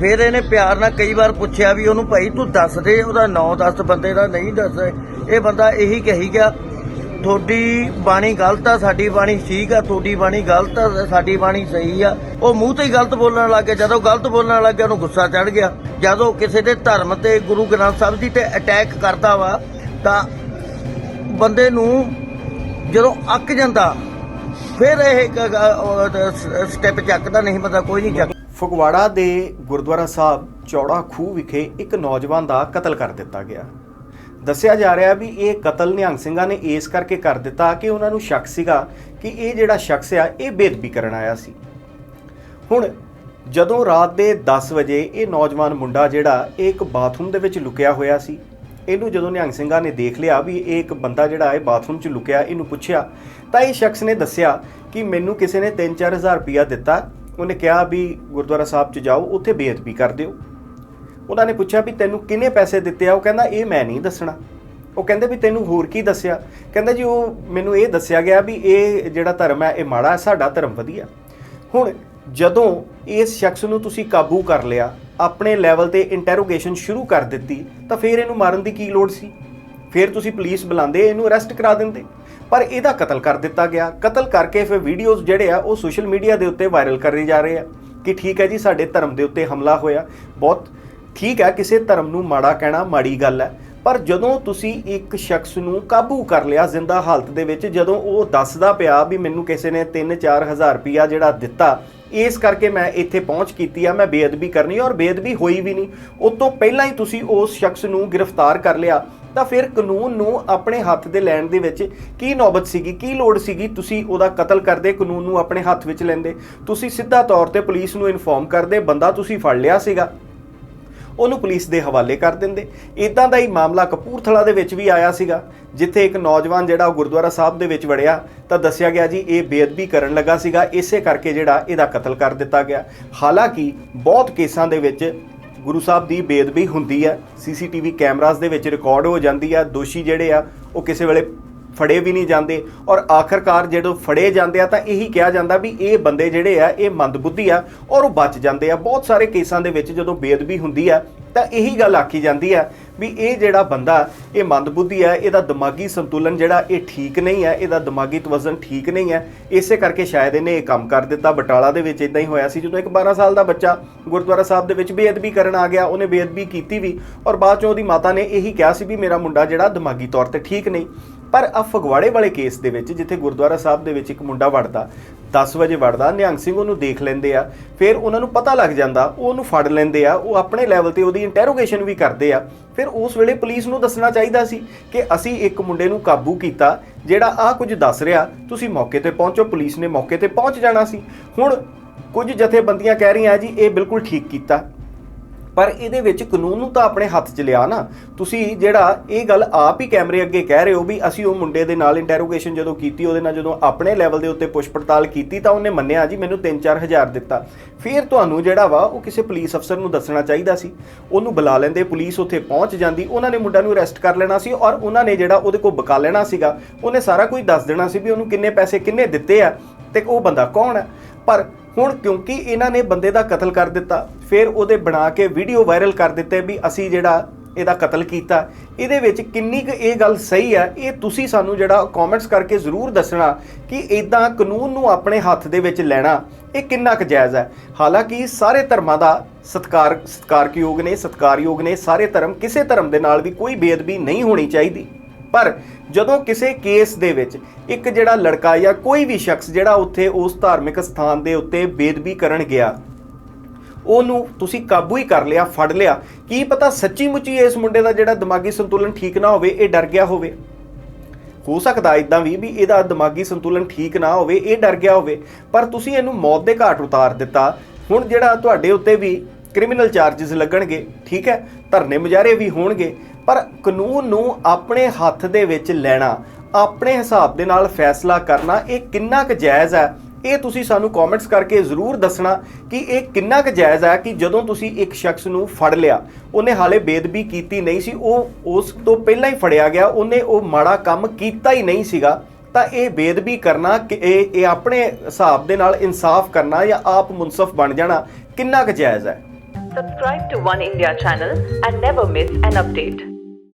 ਫਿਰ ਇਹਨੇ ਪਿਆਰ ਨਾਲ ਕਈ ਵਾਰ ਪੁੱਛਿਆ ਵੀ ਉਹਨੂੰ ਭਾਈ ਤੂੰ ਦੱਸ ਦੇ, ਉਹਦਾ ਨਾਂ ਦੱਸ, ਬੰਦੇ ਦਾ ਨਹੀਂ ਦੱਸ ਇਹ ਬੰਦਾ ਇਹੀ ਕਹੀ ਗਿਆ, ਤੁਹਾਡੀ ਬਾਣੀ ਗਲਤ ਆ, ਸਾਡੀ ਬਾਣੀ ਠੀਕ ਆ, ਤੁਹਾਡੀ ਬਾਣੀ ਗਲਤ ਆ, ਸਾਡੀ ਬਾਣੀ ਸਹੀ ਆ। ਉਹ ਮੂੰਹ ਤੇ ਹੀ ਗਲਤ ਬੋਲਣ ਲੱਗ ਗਿਆ। ਜਦੋਂ ਗਲਤ ਬੋਲਣ ਲੱਗ ਗਿਆ, ਉਹਨੂੰ ਗੁੱਸਾ ਚੜ ਗਿਆ। ਜਦੋਂ ਕਿਸੇ ਦੇ ਧਰਮ ਤੇ ਗੁਰੂ ਗ੍ਰੰਥ ਸਾਹਿਬ ਜੀ ਤੇ ਅਟੈਕ ਕਰਦਾ ਵਾ, ਤਾਂ ਬੰਦੇ ਨੂੰ ਜਦੋਂ ਅੱਕ ਜਾਂਦਾ, ਫਿਰ ਇਹ ਸਟੈਪ ਚੱਕਦਾ, ਨਹੀਂ ਬੰਦਾ ਕੋਈ ਨਹੀਂ ਚੱਕ ਫਗਵਾੜਾ ਦੇ ਗੁਰਦੁਆਰਾ ਸਾਹਿਬ ਚੌੜਾ ਖੂਹ ਵਿਖੇ ਇੱਕ ਨੌਜਵਾਨ ਦਾ ਕਤਲ ਕਰ ਦਿੱਤਾ ਗਿਆ। ਦੱਸਿਆ ਜਾ ਰਿਹਾ ਵੀ ਇਹ ਕਤਲ ਨਿਹੰਗ ਸਿੰਘਾਂ ਨੇ ਇਸ ਕਰਕੇ ਕਰ ਦਿੱਤਾ ਕਿ ਉਹਨਾਂ ਨੂੰ ਸ਼ੱਕ ਸੀਗਾ ਕਿ ਇਹ ਜਿਹੜਾ ਸ਼ਖਸ ਆ, ਇਹ ਬੇਦਬੀ ਕਰਨ ਆਇਆ ਸੀ। ਹੁਣ ਜਦੋਂ ਰਾਤ ਦੇ 10 ਵਜੇ ਇਹ ਨੌਜਵਾਨ ਮੁੰਡਾ ਜਿਹੜਾ, ਇਹ ਇੱਕ ਬਾਥਰੂਮ ਦੇ ਵਿੱਚ ਲੁਕਿਆ ਹੋਇਆ ਸੀ। ਇਹਨੂੰ ਜਦੋਂ ਨਿਹੰਗ ਸਿੰਘਾਂ ਨੇ ਦੇਖ ਲਿਆ ਵੀ ਇਹ ਇੱਕ ਬੰਦਾ ਜਿਹੜਾ ਇਹ ਬਾਥਰੂਮ 'ਚ ਲੁਕਿਆ, ਇਹਨੂੰ ਪੁੱਛਿਆ, ਤਾਂ ਇਹ ਸ਼ਖਸ ਨੇ ਦੱਸਿਆ ਕਿ ਮੈਨੂੰ ਕਿਸੇ ਨੇ 3-4000 ਰੁਪਇਆ ਦਿੱਤਾ ਉਹਨੇ ਕਿਹਾ ਵੀ ਗੁਰਦੁਆਰਾ ਸਾਹਿਬ 'ਚ ਜਾਓ, ਉੱਥੇ ਬੇਅਦਬੀ ਕਰ ਦਿਓ। ਉਹਨਾਂ ਨੇ ਪੁੱਛਿਆ ਵੀ ਤੈਨੂੰ ਕਿੰਨੇ ਪੈਸੇ ਦਿੱਤੇ ਆ? ਉਹ ਕਹਿੰਦਾ, ਇਹ ਮੈਂ ਨਹੀਂ ਦੱਸਣਾ। ਉਹ ਕਹਿੰਦੇ ਵੀ ਤੈਨੂੰ ਹੋਰ ਕੀ ਦੱਸਿਆ? ਕਹਿੰਦਾ ਜੀ, ਉਹ ਮੈਨੂੰ ਇਹ ਦੱਸਿਆ ਗਿਆ ਵੀ ਇਹ ਜਿਹੜਾ ਧਰਮ ਹੈ, ਇਹ ਮਾੜਾ ਹੈ, ਸਾਡਾ ਧਰਮ ਵਧੀਆ। ਹੁਣ ਜਦੋਂ ਇਸ ਸ਼ਖਸ ਨੂੰ ਤੁਸੀਂ ਕਾਬੂ ਕਰ ਲਿਆ, ਆਪਣੇ ਲੈਵਲ ਤੇ ਇੰਟਰੋਗੇਸ਼ਨ ਸ਼ੁਰੂ ਕਰ ਦਿੱਤੀ, ਤਾਂ ਫਿਰ ਇਹਨੂੰ ਮਾਰਨ ਦੀ ਕੀ ਲੋੜ ਸੀ? ਫਿਰ ਤੁਸੀਂ ਪੁਲਿਸ ਬੁਲਾਉਂਦੇ, ਇਹਨੂੰ ਅਰੈਸਟ ਕਰਾ ਦਿੰਦੇ। ਪਰ ਇਹਦਾ ਕਤਲ ਕਰ ਦਿੱਤਾ ਗਿਆ। ਕਤਲ ਕਰਕੇ ਫਿਰ ਵੀਡੀਓਜ਼ ਜਿਹੜੇ ਆ, ਉਹ ਸੋਸ਼ਲ ਮੀਡੀਆ ਦੇ ਉੱਤੇ ਵਾਇਰਲ ਕਰੇ ਜਾ ਰਹੇ ਆ ਕਿ ਠੀਕ ਹੈ ਜੀ, ਸਾਡੇ ਧਰਮ ਦੇ ਉੱਤੇ ਹਮਲਾ ਹੋਇਆ। ਬਹੁਤ ਠੀਕ ਹੈ, ਕਿਸੇ ਧਰਮ ਨੂੰ ਮਾੜਾ ਕਹਿਣਾ ਮਾੜੀ ਗੱਲ ਹੈ। ਪਰ ਜਦੋਂ ਤੁਸੀਂ ਇੱਕ ਸ਼ਖਸ ਨੂੰ ਕਾਬੂ ਕਰ ਲਿਆ ਜ਼ਿੰਦਾ ਹਾਲਤ ਦੇ ਵਿੱਚ, ਜਦੋਂ ਉਹ ਦੱਸਦਾ ਪਿਆ ਵੀ ਮੈਨੂੰ ਕਿਸੇ ਨੇ 3-4000 ਰੁਪਿਆ ਜਿਹੜਾ ਦਿੱਤਾ, ਇਸ ਕਰਕੇ ਮੈਂ ਇੱਥੇ ਪਹੁੰਚ ਕੀਤੀ ਆ, ਮੈਂ ਬੇਅਦਬੀ ਕਰਨੀ ਔਰ ਬੇਅਦਬੀ ਹੋਈ ਵੀ ਨਹੀਂ। ਉਸ ਤੋਂ ਪਹਿਲਾਂ ਹੀ ਤੁਸੀਂ ਉਸ ਸ਼ਖਸ ਨੂੰ ਗ੍ਰਿਫਤਾਰ ਕਰ ਲਿਆ। ਤਾਂ ਫਿਰ ਕਾਨੂੰਨ ਨੂੰ ਆਪਣੇ ਹੱਥ ਦੇ ਲੈਣ ਦੇ ਵਿੱਚ ਕੀ ਨੌਬਤ ਸੀਗੀ, ਕੀ ਲੋੜ ਸੀਗੀ ਤੁਸੀਂ ਉਹਦਾ ਕਤਲ ਕਰਦੇ, ਕਾਨੂੰਨ ਨੂੰ ਆਪਣੇ ਹੱਥ ਵਿੱਚ ਲੈਂਦੇ? ਤੁਸੀਂ ਸਿੱਧਾ ਤੌਰ ਤੇ ਪੁਲਿਸ ਨੂੰ ਇਨਫੋਰਮ ਕਰਦੇ, ਬੰਦਾ ਤੁਸੀਂ ਫੜ ਲਿਆ ਸੀਗਾ। ਉਹਨੂੰ ਪੁਲਿਸ ਦੇ ਹਵਾਲੇ ਕਰ ਦਿੰਦੇ। ਇਦਾਂ ਦਾ ਹੀ ਮਾਮਲਾ ਕਪੂਰਥਲਾ ਦੇ ਵਿੱਚ ਵੀ ਆਇਆ ਸੀਗਾ, ਜਿੱਥੇ ਇੱਕ ਨੌਜਵਾਨ ਜਿਹੜਾ ਉਹ ਗੁਰਦੁਆਰਾ ਸਾਹਿਬ ਦੇ ਵਿੱਚ ਵੜਿਆ, ਤਾਂ ਦੱਸਿਆ ਗਿਆ ਜੀ, ਇਹ ਬੇਅਦਬੀ ਕਰਨ ਲੱਗਾ ਸੀਗਾ। ਇਸੇ ਕਰਕੇ ਜਿਹੜਾ ਇਹਦਾ ਕਤਲ ਕਰ ਦਿੱਤਾ ਗਿਆ। ਹਾਲਾਂਕਿ ਬਹੁਤ ਕੇਸਾਂ ਦੇ ਵਿੱਚ ਗੁਰੂ ਸਾਹਿਬ ਦੀ ਬੇਦਬੀ ਹੁੰਦੀ ਹੈ ਸੀਸੀਟੀਵੀ ਕੈਮਰਾਜ਼ ਦੇ ਵਿੱਚ ਰਿਕਾਰਡ ਹੋ ਜਾਂਦੀ ਹੈ ਦੋਸ਼ੀ ਜਿਹੜੇ ਆ, ਉਹ ਕਿਸੇ ਵੇਲੇ ਫੜੇ ਵੀ ਨਹੀਂ ਜਾਂਦੇ ਔਰ ਆਖਰਕਾਰ ਜਦੋਂ ਫੜੇ ਜਾਂਦੇ ਆ ਤਾਂ ਇਹੀ ਕਿਹਾ ਜਾਂਦਾ ਵੀ ਇਹ ਬੰਦੇ ਜਿਹੜੇ ਆ, ਇਹ ਮੰਦਬੁੱਧੀ ਆ ਔਰ ਉਹ ਬਚ ਜਾਂਦੇ ਆ। ਬਹੁਤ ਸਾਰੇ ਕੇਸਾਂ ਦੇ ਵਿੱਚ ਜਦੋਂ ਬੇਅਦਬੀ ਹੁੰਦੀ ਆ ਤਾਂ ਇਹੀ ਗੱਲ ਆਖੀ ਜਾਂਦੀ ਆ ਵੀ ਇਹ ਜਿਹੜਾ ਬੰਦਾ, ਇਹ ਮੰਦਬੁੱਧੀ ਆ, ਇਹਦਾ ਦਿਮਾਗੀ ਸੰਤੁਲਨ ਜਿਹੜਾ ਇਹ ਠੀਕ ਨਹੀਂ ਹੈ ਇਹਦਾ ਦਿਮਾਗੀ ਤਵਜ਼ਨ ਠੀਕ ਨਹੀਂ ਹੈ ਇਸੇ ਕਰਕੇ ਸ਼ਾਇਦ ਇਹਨੇ ਇਹ ਕੰਮ ਕਰ ਦਿੱਤਾ। ਬਟਾਲਾ ਦੇ ਵਿੱਚ ਇਦਾਂ ਹੀ ਹੋਇਆ ਸੀ ਜਦੋਂ ਇੱਕ 12 ਸਾਲ ਦਾ ਬੱਚਾ ਗੁਰਦੁਆਰਾ ਸਾਹਿਬ ਦੇ ਵਿੱਚ ਬੇਅਦਬੀ ਕਰਨ ਆ ਗਿਆ, ਉਹਨੇ ਬੇਅਦਬੀ ਕੀਤੀ ਵੀ ਔਰ ਬਾਅਦ ਚੋਂ ਉਹਦੀ ਮਾਤਾ ਨੇ ਇਹੀ ਕਿਹਾ ਸੀ ਵੀ ਮੇਰਾ ਮੁੰਡਾ ਜਿਹੜਾ ਦਿਮਾਗੀ ਤੌਰ ਤੇ ਠੀਕ ਨਹੀਂ। ਪਰ ਆ ਫਗਵਾੜੇ ਵਾਲੇ ਕੇਸ ਦੇ ਵਿੱਚ, ਜਿੱਥੇ ਗੁਰਦੁਆਰਾ ਸਾਹਿਬ ਦੇ ਵਿੱਚ ਇੱਕ ਮੁੰਡਾ ਵੜਦਾ 10 ਵਜੇ ਵੜਦਾ, ਨਿਹੰਗ ਸਿੰਘ ਉਹਨੂੰ ਦੇਖ ਲੈਂਦੇ ਆ, ਫਿਰ ਉਹਨਾਂ ਨੂੰ ਪਤਾ ਲੱਗ ਜਾਂਦਾ, ਉਹ ਉਹਨੂੰ ਫੜ ਲੈਂਦੇ ਆ, ਉਹ ਆਪਣੇ ਲੈਵਲ ਤੇ ਉਹਦੀ ਇੰਟਰੋਗੇਸ਼ਨ ਵੀ ਕਰਦੇ ਆ। ਫਿਰ ਉਸ ਵੇਲੇ ਪੁਲਿਸ ਨੂੰ ਦੱਸਣਾ ਚਾਹੀਦਾ ਸੀ ਕਿ ਅਸੀਂ ਇੱਕ ਮੁੰਡੇ ਨੂੰ ਕਾਬੂ ਕੀਤਾ, ਜਿਹੜਾ ਆ ਕੁਝ ਦੱਸ ਰਿਹਾ, ਤੁਸੀਂ ਮੌਕੇ ਤੇ ਪਹੁੰਚੋ ਪੁਲਿਸ ਨੇ ਮੌਕੇ ਤੇ ਪਹੁੰਚ ਜਾਣਾ ਸੀ। ਹੁਣ ਕੁਝ ਜਥੇਬੰਦੀਆਂ ਕਹਿ ਰਹੀਆਂ, ਜੀ, ਇਹ ਬਿਲਕੁਲ ਠੀਕ ਕੀਤਾ। ਪਰ ਇਹਦੇ ਵਿੱਚ ਕਾਨੂੰਨ ਨੂੰ ਤਾਂ ਆਪਣੇ ਹੱਥ 'ਚ ਲਿਆ ਨਾ। ਤੁਸੀਂ ਜਿਹੜਾ ਇਹ ਗੱਲ ਆਪ ਹੀ ਕੈਮਰੇ ਅੱਗੇ ਕਹਿ ਰਹੇ ਹੋ ਵੀ ਅਸੀਂ ਉਹ ਮੁੰਡੇ ਦੇ ਨਾਲ ਇੰਟਰੋਗੇਸ਼ਨ ਜਦੋਂ ਕੀਤੀ, ਉਹਦੇ ਨਾਲ ਜਦੋਂ ਆਪਣੇ ਲੈਵਲ ਦੇ ਉੱਤੇ ਪੁੱਛ ਪੜਤਾਲ ਕੀਤੀ ਤਾਂ ਉਹਨੇ ਮੰਨਿਆ ਜੀ, ਮੈਨੂੰ 3-4000 ਦਿੱਤਾ। ਫਿਰ ਤੁਹਾਨੂੰ ਜਿਹੜਾ ਵਾ, ਉਹ ਕਿਸੇ ਪੁਲਿਸ ਅਫਸਰ ਨੂੰ ਦੱਸਣਾ ਚਾਹੀਦਾ ਸੀ। ਉਹਨੂੰ ਬੁਲਾ ਲੈਂਦੇ ਪੁਲਿਸ ਉੱਥੇ ਪਹੁੰਚ ਜਾਂਦੀ। ਉਹਨਾਂ ਨੇ ਮੁੰਡਾ ਨੂੰ ਅਰੈਸਟ ਕਰ ਲੈਣਾ ਸੀ ਔਰ ਉਹਨਾਂ ਨੇ ਜਿਹੜਾ ਉਹਦੇ ਕੋਲ ਬਕਾ ਲੈਣਾ ਸੀਗਾ, ਉਹਨੇ ਸਾਰਾ ਕੁਝ ਦੱਸ ਦੇਣਾ ਸੀ ਵੀ ਉਹਨੂੰ ਕਿੰਨੇ ਪੈਸੇ ਕਿੰਨੇ ਦਿੱਤੇ ਆ ਤੇ ਉਹ ਬੰਦਾ ਕੌਣ ਹੈ ਪਰ ਹੁਣ ਕਿਉਂਕਿ ਇਹਨਾਂ ਨੇ ਬੰਦੇ ਦਾ ਕਤਲ ਕਰ ਦਿੱਤਾ, ਫਿਰ ਉਹਦੇ ਬਣਾ ਕੇ ਵੀਡੀਓ ਵਾਇਰਲ ਕਰ ਦਿੱਤੇ ਵੀ ਅਸੀਂ ਜਿਹੜਾ ਇਹਦਾ ਕਤਲ ਕੀਤਾ। ਇਹਦੇ ਵਿੱਚ ਕਿੰਨੀ ਕੁ ਇਹ ਗੱਲ ਸਹੀ ਹੈ, ਇਹ ਤੁਸੀਂ ਸਾਨੂੰ ਜਿਹੜਾ ਕਮੈਂਟਸ ਕਰਕੇ ਜ਼ਰੂਰ ਦੱਸਣਾ ਕਿ ਇਦਾਂ ਕਾਨੂੰਨ ਨੂੰ ਆਪਣੇ ਹੱਥ ਦੇ ਵਿੱਚ ਲੈਣਾ, ਇਹ ਕਿੰਨਾ ਕੁ ਜਾਇਜ਼ ਹੈ। ਹਾਲਾਂਕਿ ਸਾਰੇ ਧਰਮਾਂ ਦਾ ਸਤਕਾਰ ਸਤਕਾਰਯੋਗ ਨੇ ਸਤਕਾਰਯੋਗ ਨੇ, ਸਾਰੇ ਧਰਮ ਕਿਸੇ ਧਰਮ ਦੇ ਨਾਲ ਵੀ ਕੋਈ ਬੇਅਦਬੀ ਨਹੀਂ ਹੋਣੀ ਚਾਹੀਦੀ। ਪਰ ਜਦੋਂ ਕਿਸੇ ਕੇਸ ਦੇ ਵਿੱਚ ਇੱਕ ਜਿਹੜਾ ਲੜਕਾ ਜਾਂ ਕੋਈ ਵੀ ਸ਼ਖਸ ਜਿਹੜਾ ਉੱਥੇ ਉਸ ਧਾਰਮਿਕ ਸਥਾਨ ਦੇ ਉੱਤੇ ਬੇਦਬੀ ਕਰਨ ਗਿਆ, ਉਹਨੂੰ ਤੁਸੀਂ ਕਾਬੂ ਹੀ ਕਰ ਲਿਆ, ਫੜ ਲਿਆ, ਕੀ ਪਤਾ ਸੱਚੀ ਮੁੱਚੀ ਇਸ ਮੁੰਡੇ ਦਾ ਜਿਹੜਾ ਦਿਮਾਗੀ ਸੰਤੁਲਨ ਠੀਕ ਨਾ ਹੋਵੇ, ਇਹ ਡਰ ਗਿਆ ਹੋਵੇ? ਹੋ ਸਕਦਾ ਇਦਾਂ ਵੀ ਵੀ ਇਹਦਾ ਦਿਮਾਗੀ ਸੰਤੁਲਨ ਠੀਕ ਨਾ ਹੋਵੇ, ਇਹ ਡਰ ਗਿਆ ਹੋਵੇ, ਪਰ ਤੁਸੀਂ ਇਹਨੂੰ ਮੌਤ ਦੇ ਘਾਟ ਉਤਾਰ ਦਿੱਤਾ। ਹੁਣ ਜਿਹੜਾ ਤੁਹਾਡੇ ਉੱਤੇ ਵੀ ਕ੍ਰਿਮੀਨਲ ਚਾਰजेस ਲੱਗਣਗੇ, ਠੀਕ ਹੈ? ਧਰਨੇ ਮੁਜ਼ਾਹਰੇ ਵੀ ਹੋਣਗੇ ਪਰ ਕਾਨੂੰਨ ਨੂੰ ਆਪਣੇ ਹੱਥ ਦੇ ਵਿੱਚ ਲੈਣਾ, ਆਪਣੇ ਹਿਸਾਬ ਦੇ ਨਾਲ ਫੈਸਲਾ ਕਰਨਾ, ਇਹ ਕਿੰਨਾ ਕੁ ਜਾਇਜ਼ ਹੈ? ਇਹ ਤੁਸੀਂ ਸਾਨੂੰ ਕਮੈਂਟਸ ਕਰਕੇ ਜ਼ਰੂਰ ਦੱਸਣਾ ਕਿ ਇਹ ਕਿੰਨਾ ਕੁ ਜਾਇਜ਼ ਹੈ ਕਿ ਜਦੋਂ ਤੁਸੀਂ ਇੱਕ ਸ਼ਖਸ ਨੂੰ ਫੜ ਲਿਆ, ਉਹਨੇ ਹਾਲੇ ਬੇਦਬੀ ਕੀਤੀ ਨਹੀਂ ਸੀ, ਉਹ ਉਸ ਤੋਂ ਪਹਿਲਾਂ ਹੀ ਫੜਿਆ ਗਿਆ, ਉਹਨੇ ਉਹ ਮਾੜਾ ਕੰਮ ਕੀਤਾ ਹੀ ਨਹੀਂ ਸੀਗਾ। ਤਾਂ ਇਹ ਬੇਦਬੀ ਕਰਨਾ ਕਿ ਇਹ ਇਹ ਆਪਣੇ ਹਿਸਾਬ ਦੇ ਨਾਲ ਇਨਸਾਫ ਕਰਨਾ ਜਾਂ ਆਪ ਮੁਨਸਫ ਬਣ ਜਾਣਾ, ਕਿੰਨਾ ਕੁ ਜਾਇਜ਼ ਹੈ? Subscribe to One India channel and never miss an update.